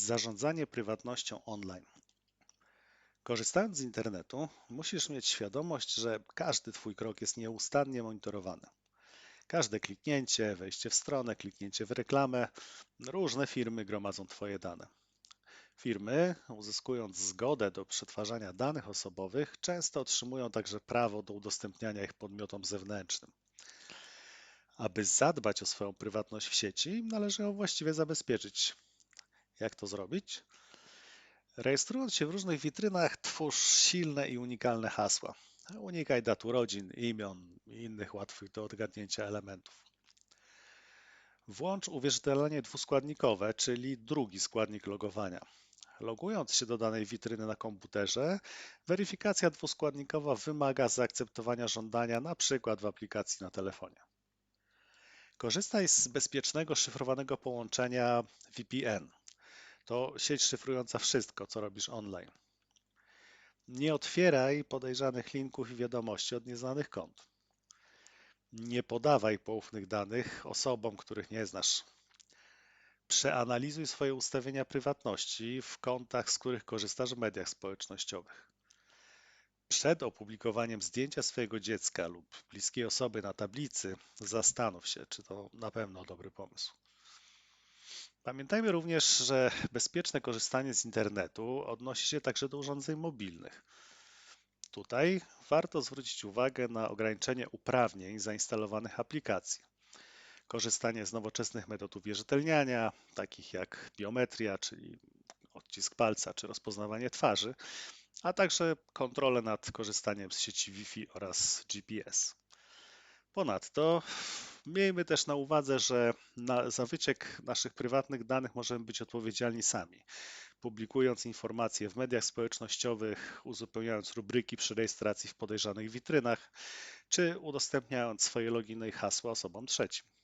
Zarządzanie prywatnością online. Korzystając z internetu, musisz mieć świadomość, że każdy Twój krok jest nieustannie monitorowany. Każde kliknięcie, wejście w stronę, kliknięcie w reklamę, różne firmy gromadzą Twoje dane. Firmy, uzyskując zgodę do przetwarzania danych osobowych, często otrzymują także prawo do udostępniania ich podmiotom zewnętrznym. Aby zadbać o swoją prywatność w sieci, należy ją właściwie zabezpieczyć. Jak to zrobić? Rejestrując się w różnych witrynach, twórz silne i unikalne hasła. Unikaj dat urodzin, imion i innych łatwych do odgadnięcia elementów. Włącz uwierzytelnianie dwuskładnikowe, czyli drugi składnik logowania. Logując się do danej witryny na komputerze, weryfikacja dwuskładnikowa wymaga zaakceptowania żądania np. w aplikacji na telefonie. Korzystaj z bezpiecznego szyfrowanego połączenia VPN. To sieć szyfrująca wszystko, co robisz online. Nie otwieraj podejrzanych linków i wiadomości od nieznanych kont. Nie podawaj poufnych danych osobom, których nie znasz. Przeanalizuj swoje ustawienia prywatności w kontach, z których korzystasz w mediach społecznościowych. Przed opublikowaniem zdjęcia swojego dziecka lub bliskiej osoby na tablicy, zastanów się, czy to na pewno dobry pomysł. Pamiętajmy również, że bezpieczne korzystanie z internetu odnosi się także do urządzeń mobilnych. Tutaj warto zwrócić uwagę na ograniczenie uprawnień zainstalowanych aplikacji. Korzystanie z nowoczesnych metod uwierzytelniania, takich jak biometria, czyli odcisk palca czy rozpoznawanie twarzy, a także kontrolę nad korzystaniem z sieci Wi-Fi oraz GPS. Ponadto miejmy też na uwadze, że na, za wyciek naszych prywatnych danych możemy być odpowiedzialni sami, publikując informacje w mediach społecznościowych, uzupełniając rubryki przy rejestracji w podejrzanych witrynach, czy udostępniając swoje loginy i hasła osobom trzecim.